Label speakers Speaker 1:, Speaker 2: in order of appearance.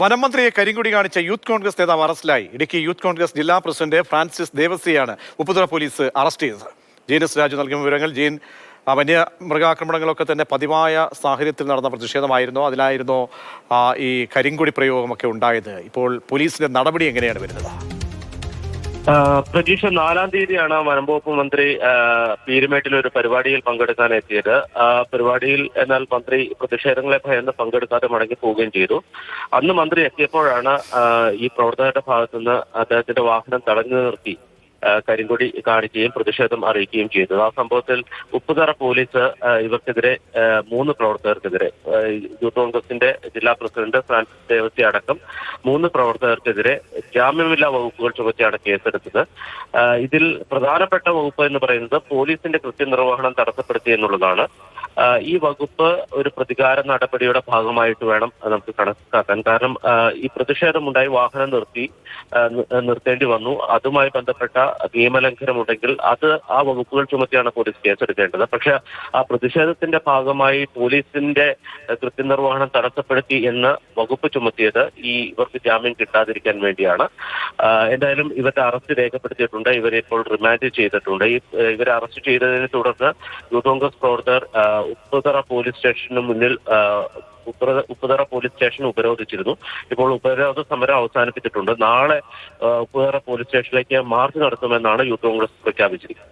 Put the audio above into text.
Speaker 1: വനമന്ത്രിയെ കരിങ്കുടി കാണിച്ച യൂത്ത് കോൺഗ്രസ് നേതാവ് അറസ്റ്റിലായി. ഇടുക്കി യൂത്ത് കോൺഗ്രസ് ജില്ലാ പ്രസിഡന്റ് ഫ്രാൻസിസ് ദേവസിയാണ് ഉപ്പുതറ പോലീസ് അറസ്റ്റ് ചെയ്തത്. ജീനസ് രാജു നൽകിയ വിവരങ്ങൾ ജീൻ വന്യ മൃഗാക്രമണങ്ങളൊക്കെ തന്നെ പതിവായ സാഹചര്യത്തിൽ നടന്ന പ്രതിഷേധമായിരുന്നു. അതിലായിരുന്നു ഈ കരിങ്കുടി പ്രയോഗമൊക്കെ ഉണ്ടായത്. ഇപ്പോൾ പോലീസിന്റെ നടപടി എങ്ങനെയാണ് വരുന്നത്?
Speaker 2: പ്രതീക്ഷ നാലാം തീയതിയാണ് വനംവകുപ്പ് മന്ത്രി പീരുമേട്ടിൽ ഒരു പരിപാടിയിൽ പങ്കെടുക്കാൻ എത്തിയത്. ആ പരിപാടിയിൽ എന്നാൽ മന്ത്രി പ്രതിഷേധങ്ങളെ ഭയന്ന് പങ്കെടുക്കാതെ മടങ്ങി പോവുകയും ചെയ്തു. അന്ന് മന്ത്രി എത്തിയപ്പോഴാണ് ഈ പ്രവർത്തകരുടെ ഭാഗത്തുനിന്ന് അദ്ദേഹത്തിന്റെ വാഹനം തടഞ്ഞു നിർത്തി. കരിങ്കൊടി കാണിക്കുകയും പ്രതിഷേധം അറിയിക്കുകയും ചെയ്തു. ആ സംഭവത്തിൽ ഉപ്പുതറ പോലീസ് ഇവർക്കെതിരെ മൂന്ന് പ്രവർത്തകർക്കെതിരെ യൂത്ത് കോൺഗ്രസിന്റെ ജില്ലാ പ്രസിഡന്റ് ഫ്രാൻസിസ് ദേവസ്യ അടക്കം മൂന്ന് പ്രവർത്തകർക്കെതിരെ ജാമ്യമില്ലാ വകുപ്പുകൾ ചുമത്തിയാണ് കേസെടുത്തത്. ഇതിൽ പ്രധാനപ്പെട്ട വകുപ്പ് എന്ന് പറയുന്നത് പോലീസിന്റെ കൃത്യനിർവഹണം തടസ്സപ്പെടുത്തി എന്നുള്ളതാണ്. ഈ വകുപ്പ് ഒരു പ്രതികാര നടപടിയുടെ ഭാഗമായിട്ട് വേണം നമുക്ക് കണക്കാക്കാൻ. കാരണം ഈ പ്രതിഷേധമുണ്ടായി വാഹനം നിർത്തി നിർത്തേണ്ടി വന്നു. അതുമായി ബന്ധപ്പെട്ട നിയമലംഘനമുണ്ടെങ്കിൽ അത് ആ വകുപ്പുകൾ ചുമത്തിയാണ് പോലീസ് കേസെടുക്കേണ്ടത്. പക്ഷെ ആ പ്രതിഷേധത്തിന്റെ ഭാഗമായി പോലീസിന്റെ കൃത്യനിർവഹണം തടസ്സപ്പെടുത്തി എന്ന് വകുപ്പ് ചുമത്തിയത് ഈ ഇവർക്ക് ജാമ്യം കിട്ടാതിരിക്കാൻ വേണ്ടിയാണ്. എന്തായാലും ഇവരുടെ അറസ്റ്റ് രേഖപ്പെടുത്തിയിട്ടുണ്ട്. ഇവരെ ഇപ്പോൾ റിമാൻഡ് ചെയ്തിട്ടുണ്ട്. ഇവരെ അറസ്റ്റ് ചെയ്തതിനെ തുടർന്ന് യൂത്ത് കോൺഗ്രസ് പ്രവർത്തകർ ഉപ്പുതറ പോലീസ് സ്റ്റേഷന് മുന്നിൽ ഉപ്പുതറ പോലീസ് സ്റ്റേഷൻ ഉപരോധിച്ചിരുന്നു. ഇപ്പോൾ ഉപരോധ സമരം അവസാനിപ്പിച്ചിട്ടുണ്ട്. നാളെ ഉപ്പുതറ പോലീസ് സ്റ്റേഷനിലേക്ക് മാർച്ച് നടത്തുമെന്നാണ് യൂത്ത് കോൺഗ്രസ് പ്രഖ്യാപിച്ചിരിക്കുന്നത്.